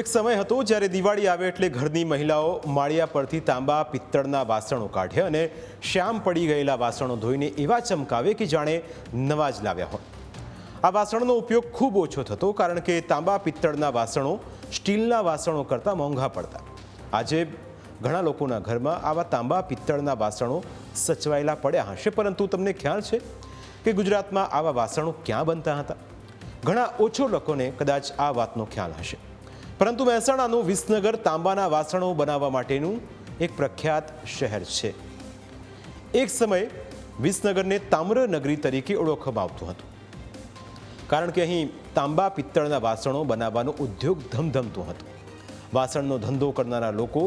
એક સમય હતો જ્યારે દિવાળી આવે એટલે ઘરની મહિલાઓ માળિયા પરથી તાંબા, પિત્તળના વાસણો કાઢે અને શ્યામ પડી ગયેલા વાસણો ધોઈને એવા ચમકાવે કે જાણે નવા જ લાવ્યા હોય. આ વાસણનો ઉપયોગ ખૂબ ઓછો થતો કારણ કે તાંબા, પિત્તળના વાસણો સ્ટીલના વાસણો કરતાં મોંઘા પડતા. આજે ઘણા લોકોના ઘરમાં આવા તાંબા, પિત્તળના વાસણો સચવાયેલા પડ્યા હશે, પરંતુ તમને ખ્યાલ છે કે ગુજરાતમાં આવા વાસણો ક્યાં બનતા હતા? ઘણા ઓછો લોકોને કદાચ આ વાતનો ખ્યાલ હશે. પરંતુ મહેસાણાનું વિસનગર તાંબાના વાસણો બનાવવા માટેનું એક પ્રખ્યાત શહેર છે. એક સમયે વિસનગરને તામ્ર નગરી તરીકે ઓળખવામાં આવતું હતું. કારણ કે અહીં તાંબા પિત્તળના વાસણો બનાવવાનો ઉદ્યોગ ધમધમતો હતો. વાસણનો ધંધો કરનારા લોકો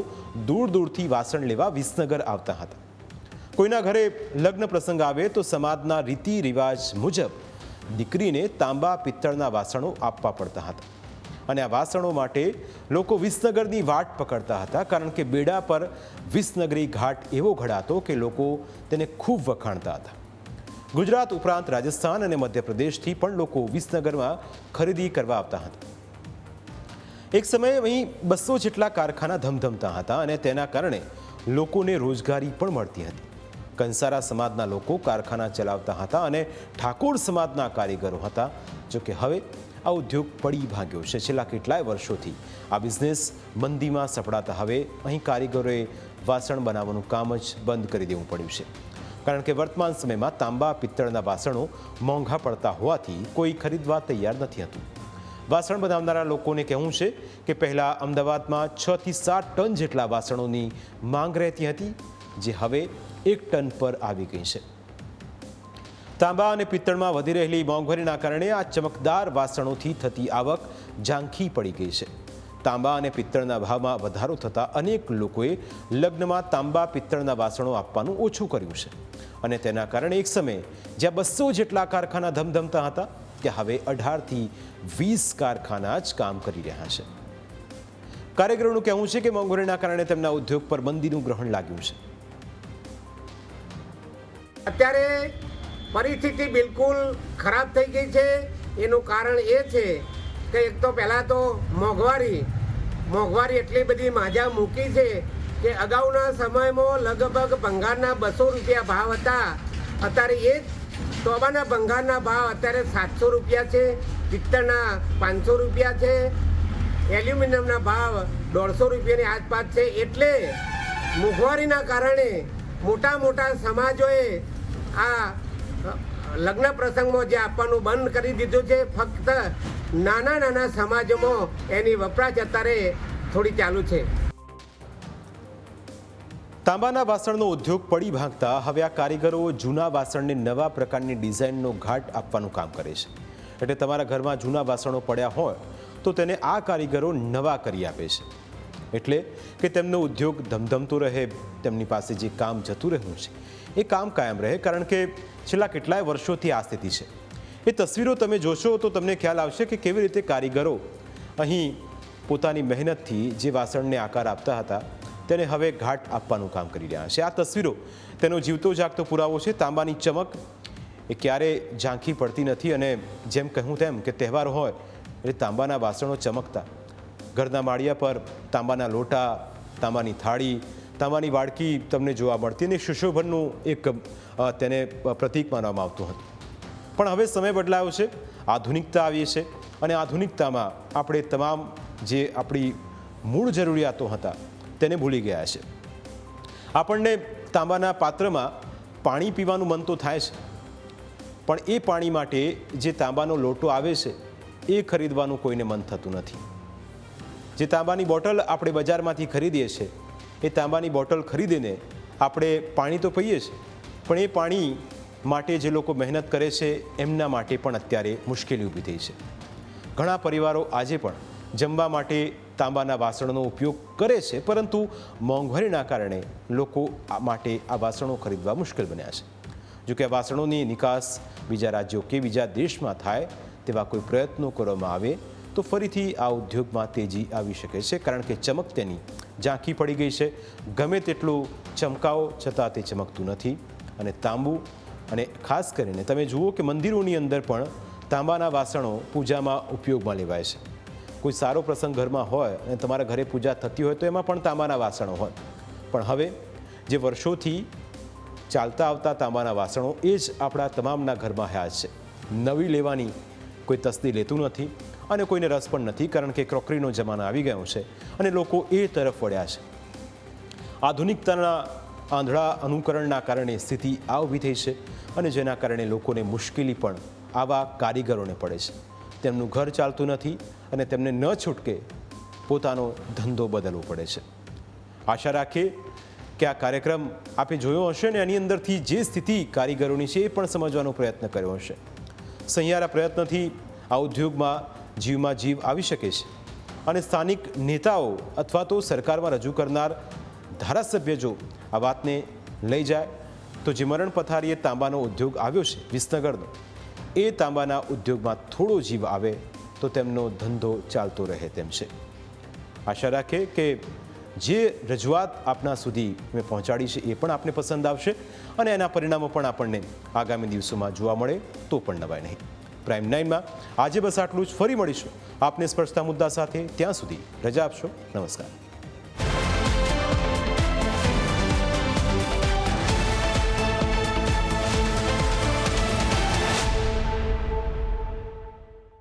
દૂર દૂરથી વાસણ લેવા વિસનગર આવતા હતા. કોઈના ઘરે લગ્ન પ્રસંગ આવે તો સમાજના રીતિ રિવાજ મુજબ દીકરીને તાંબા પિત્તળના વાસણો આપવા પડતા હતા. અને આ વાસણો માટે લોકો વિસનગરની વાટ પકડતા હતા, કારણ કે બેડા પર વિસનગરી ઘાટ એવો ઘડાતો કે લોકો તેને ખૂબ વખાણતા હતા. ગુજરાત ઉપરાંત રાજસ્થાન અને મધ્યપ્રદેશથી પણ લોકો વિસનગરમાં ખરીદી કરવા આવતા હતા. એક સમયે અહીં બસો જેટલા કારખાના ધમધમતા હતા અને તેના કારણે લોકોને રોજગારી પણ મળતી હતી. કંસારા સમાજના લોકો કારખાના ચલાવતા હતા અને ઠાકોર સમાજના કારીગરો હતા, જોકે હવે આ ઉદ્યોગ પડી ભાગ્યો છે. છેલ્લા કેટલાય વર્ષોથી આ બિઝનેસ મંદીમાં સપડાતા હવે અહીં કારીગરોએ વાસણ બનાવવાનું કામ જ બંધ કરી દેવું પડ્યું છે. કારણ કે વર્તમાન સમયમાં તાંબા, પિત્તળના વાસણો મોંઘા પડતા હોવાથી કોઈ ખરીદવા તૈયાર નથી હતું. વાસણ બનાવનારા લોકોને કહેવું છે કે પહેલાં અમદાવાદમાં છ થી સાત ટન જેટલા વાસણોની માંગ રહેતી હતી, જે હવે એક ટન પર આવી ગઈ છે. તાંબા અને પિત્તળમાં વધી રહેલી મોંઘવારીના કારણે આ ચમકદાર વાસણોથી થતી આવક ઝાંખી પડી ગઈ છે. તાંબા અને પિત્તળના ભાવમાં વધારો થતાં અનેક લોકોએ લગ્નમાં તાંબા પિત્તળના વાસણો આપવાનું ઓછું કર્યું છે. અને તેના કારણે એક સમયે જ્યાં બસો જેટલા કારખાના ધમધમતા હતા, ત્યાં હવે અઢારથી વીસ કારખાના જ કામ કરી રહ્યા છે. કાર્યક્રમનું કહેવું છે કે મોંઘવારીના કારણે તેમના ઉદ્યોગ પર મંદીનું ગ્રહણ લાગ્યું છે. અત્યારે પરિસ્થિતિ બિલકુલ ખરાબ થઈ ગઈ છે. એનું કારણ એ છે કે એક તો પહેલાં તો મોંઘવારી મોંઘવારી એટલી બધી માજા મૂકી છે કે અગાઉના સમયમાં લગભગ ભંગારના બસો રૂપિયા ભાવ હતા. અત્યારે એ જ તોબાના ભંગારના ભાવ અત્યારે સાતસો રૂપિયા છે, પિત્તળના પાંચસો રૂપિયા છે, એલ્યુમિનિયમના ભાવ દોઢસો રૂપિયાની આસપાસ છે. એટલે મોંઘવારીના કારણે મોટા મોટા સમાજોએ આ લગ્ન પ્રસંગમાં જે આપવાનું બંધ કરી દીધું છે, ફક્ત નાના નાના સમાજોમાં એની વપરાશ અત્યારે થોડી ચાલુ છે. તાંબાના વાસણનો ઉદ્યોગ પડી ભાંગતા હવે આ કારીગરો જૂના વાસણને નવા પ્રકારની ડિઝાઇનનો ઘાટ આપવાનું કામ કરે છે. એટલે તમારા ઘરમાં જૂના વાસણો પડ્યા હોય, તો તેને આ કારીગરો નવા કરી આપે છે. એટલે કે તેમનો ઉદ્યોગ ધમધમતો રહે, તેમની પાસે જે કામ જતું રહ્યું છે, એ કામ કાયમ રહે, કારણ કે છેલ્લા કેટલાય વર્ષોથી આ સ્થિતિ છે. એ તસવીરો તમે જોશો તો તમને ખ્યાલ આવશે કે કેવી રીતે કારીગરો અહીં પોતાની મહેનતથી જે વાસણને આકાર આપતા હતા, તેને હવે ઘાટ આપવાનું કામ કરી રહ્યા છે. આ તસવીરો તેનો જીવતો જાગતો પુરાવો છે. તાંબાની ચમક એ ક્યારે ઝાંખી પડતી નથી અને જેમ કહું તેમ કે તહેવાર હોય એટલે તાંબાના વાસણો ચમકતા. ઘરના માળિયા પર તાંબાના લોટા, તાંબાની થાળી તાંબાની વાડકી તમને જોવા મળતી અને સુશોભનનું એક તેને પ્રતીક માનવામાં આવતું હતું. પણ હવે સમય બદલાયો છે, આધુનિકતા આવી છે અને આધુનિકતામાં આપણે તમામ જે આપણી મૂળ જરૂરિયાતો હતા તેને ભૂલી ગયા છે. આપણને તાંબાના પાત્રમાં પાણી પીવાનું મન તો થાય છે, પણ એ પાણી માટે જે તાંબાનો લોટો આવે છે, એ ખરીદવાનું કોઈને મન થતું નથી. જે તાંબાની બોટલ આપણે બજારમાંથી ખરીદીએ છીએ એ તાંબાની બોટલ ખરીદીને આપણે પાણી તો પીએ છીએ, પણ એ પાણી માટે જે લોકો મહેનત કરે છે, એમના માટે પણ અત્યારે મુશ્કેલી ઊભી થઈ છે. ઘણા પરિવારો આજે પણ જમવા માટે તાંબાના વાસણનો ઉપયોગ કરે છે, પરંતુ મોંઘવારીના કારણે લોકો માટે આ વાસણો ખરીદવા મુશ્કેલ બન્યા છે. જો કે આ વાસણોની નિકાસ બીજા રાજ્યો કે બીજા દેશમાં થાય તેવા કોઈ પ્રયત્નો કરવામાં આવે તો ફરીથી આ ઉદ્યોગમાં તેજી આવી શકે છે, કારણ કે ચમક તેની ઝાંખી પડી ગઈ છે. ગમે તેટલું ચમકાવો છતાં તે ચમકતું નથી. અને તાંબુ અને ખાસ કરીને તમે જુઓ કે મંદિરોની અંદર પણ તાંબાના વાસણો પૂજામાં ઉપયોગમાં લેવાય છે. કોઈ સારો પ્રસંગ ઘરમાં હોય અને તમારા ઘરે પૂજા થતી હોય તો એમાં પણ તાંબાના વાસણો હોય પણ હવે જે વર્ષોથી ચાલતા આવતા તાંબાના વાસણો એ જ આપણા તમામના ઘરમાં હ્યા છે. નવી લેવાની કોઈ તસ્દી લેતું નથી. અને કોઈને રસ પણ નથી, કારણ કે ક્રોકરીનો જમાનો આવી ગયો છે અને લોકો એ તરફ વળ્યા છે. આધુનિકતાના આંધળા અનુકરણના કારણે સ્થિતિ આ ઊભી થઈ છે અને જેના કારણે લોકોને મુશ્કેલી પણ આવા કારીગરોને પડે છે. તેમનું ઘર ચાલતું નથી અને તેમને ન છૂટકે પોતાનો ધંધો બદલવો પડે છે. આશા રાખીએ કે આ કાર્યક્રમ આપે જોયો હશે ને એની અંદરથી જે સ્થિતિ કારીગરોની છે એ પણ સમજવાનો પ્રયત્ન કર્યો હશે. સહિયારા પ્રયત્નથી આ ઉદ્યોગમાં જીવમાં જીવ આવી શકે છે. અને સ્થાનિક નેતાઓ અથવા તો સરકારમાં રજૂ કરનાર ધારાસભ્ય જો આ વાતને લઈ જાય, તો જે મરણ પથારીએ તાંબાનો ઉદ્યોગ આવ્યો છે વિસનગરનો, એ તાંબાના ઉદ્યોગમાં થોડો જીવ આવે તો તેમનો ધંધો ચાલતો રહે તેમ છે. આશા રાખે કે જે રજૂઆત આપના સુધી મેં પહોંચાડી છે એ પણ આપને પસંદ આવશે અને એના પરિણામો પણ આપણને આગામી દિવસોમાં જોવા મળે તો પણ નવાય નહીં. પ્રાઇમ નાઇનમાં આજે બસ આટલું જ. ફરી મળીશું. આપને સ્પર્શતા મુદ્દા સાથે ત્યાં સુધી રજા આપશો. નમસ્કાર.